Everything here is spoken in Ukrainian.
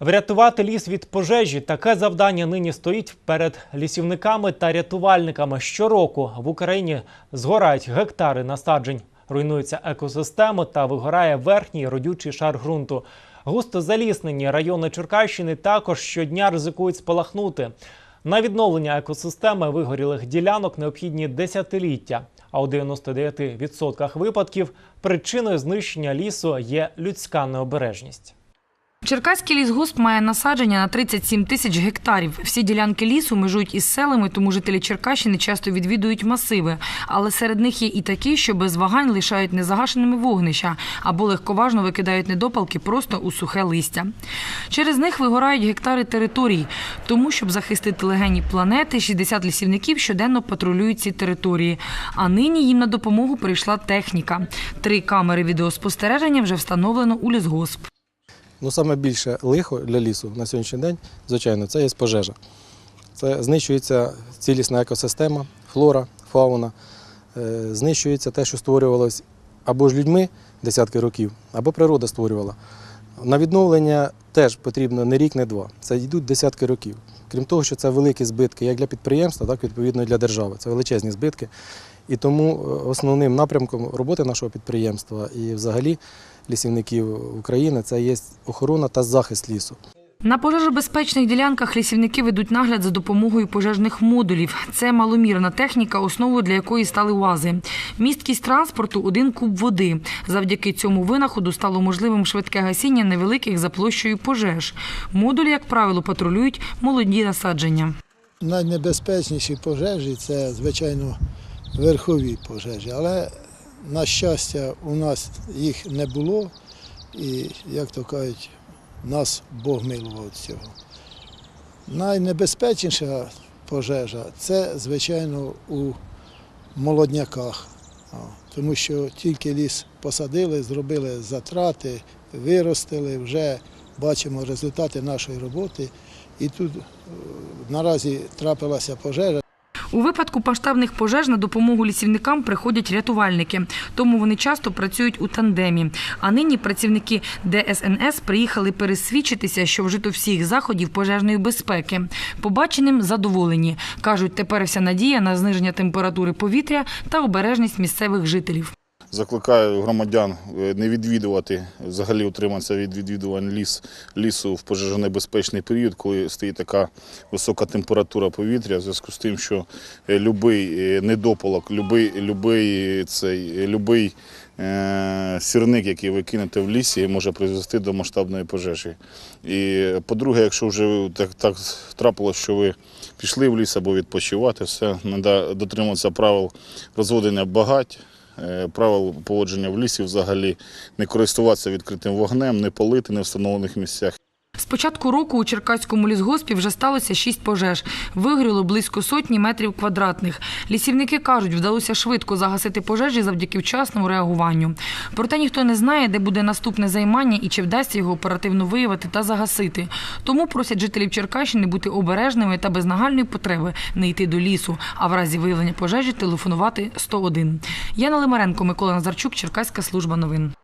Врятувати ліс від пожежі таке завдання нині стоїть перед лісівниками та рятувальниками. Щороку в Україні згорають гектари насаджень, руйнуються екосистеми та вигорає верхній родючий шар ґрунту. Густо заліснені райони Черкащини також щодня ризикують спалахнути. На відновлення екосистеми вигорілих ділянок необхідні десятиліття. А у 99% випадків причиною знищення лісу є людська необережність. Черкаський лісгосп має насадження на 37 тисяч гектарів. Всі ділянки лісу межують із селами, тому жителі Черкащини часто відвідують масиви. Але серед них є і такі, що без вагань лишають незагашеними вогнища або легковажно викидають недопалки просто у сухе листя. Через них вигорають гектари територій. Тому, щоб захистити легені планети, 60 лісівників щоденно патрулюють ці території. А нині їм на допомогу прийшла техніка. Три камери відеоспостереження вже встановлено у лісгосп. Ну, саме більше лихо для лісу на сьогоднішній день, звичайно, це є пожежа. Це знищується цілісна екосистема, флора, фауна, е, знищується те, що створювалось або ж людьми десятки років, або природа створювала. На відновлення теж потрібно не рік, не два. Це йдуть десятки років. Крім того, що це великі збитки як для підприємства, так відповідно і для держави. Це величезні збитки. І тому е, основним напрямком роботи нашого підприємства і взагалі лісівників України це є охорона та захист лісу. На пожежобезпечних ділянках лісівники ведуть нагляд за допомогою пожежних модулів. Це маломірна техніка, основою для якої стали УАЗи. Місткість транспорту – один куб води. Завдяки цьому винаходу стало можливим швидке гасіння невеликих за площею пожеж. Модулі, як правило, патрулюють молоді насадження. Найнебезпечніші пожежі це, звичайно, верхові пожежі. Але, на щастя, у нас їх не було. І, як то кажуть, нас Бог милував цього. Найнебезпечніша пожежа це, звичайно, у молодняках. Тому що тільки ліс посадили, зробили затрати, виростили, вже бачимо результати нашої роботи. І тут е, наразі трапилася пожежа. У випадку масштабних пожеж на допомогу лісівникам приходять рятувальники, тому вони часто працюють у тандемі. А нині працівники ДСНС приїхали пересвідчитися, що вжито всіх заходів пожежної безпеки. Побаченим задоволені. Кажуть, тепер вся надія на зниження температури повітря та обережність місцевих жителів. Закликаю громадян е, не відвідувати, взагалі утриматися від відвідувань ліс, лісу в пожежонебезпечний період, коли стоїть така висока температура повітря, в зв'язку з тим, що е, любий е, недопалок, е, сірник, який ви кинете в лісі, може призвести до масштабної пожежі. І по-друге, якщо вже так, так трапилося, що ви пішли в ліс або відпочивати, все, треба дотримуватися правил розводення багать. Е, правил поводження в лісі взагалі не користуватися відкритим вогнем, не палити не встановлених місцях. З початку року у Черкаському лісгоспі вже сталося шість пожеж. Вигоріло близько сотні метрів квадратних. Лісівники кажуть, вдалося швидко загасити пожежі завдяки вчасному реагуванню. Проте ніхто не знає, де буде наступне займання і чи вдасться його оперативно виявити та загасити. Тому просять жителів Черкащини бути обережними та без нагальної потреби не йти до лісу, а в разі виявлення пожежі телефонувати 101. Яна Лимаренко, Микола Назарчук, Черкаська служба новин.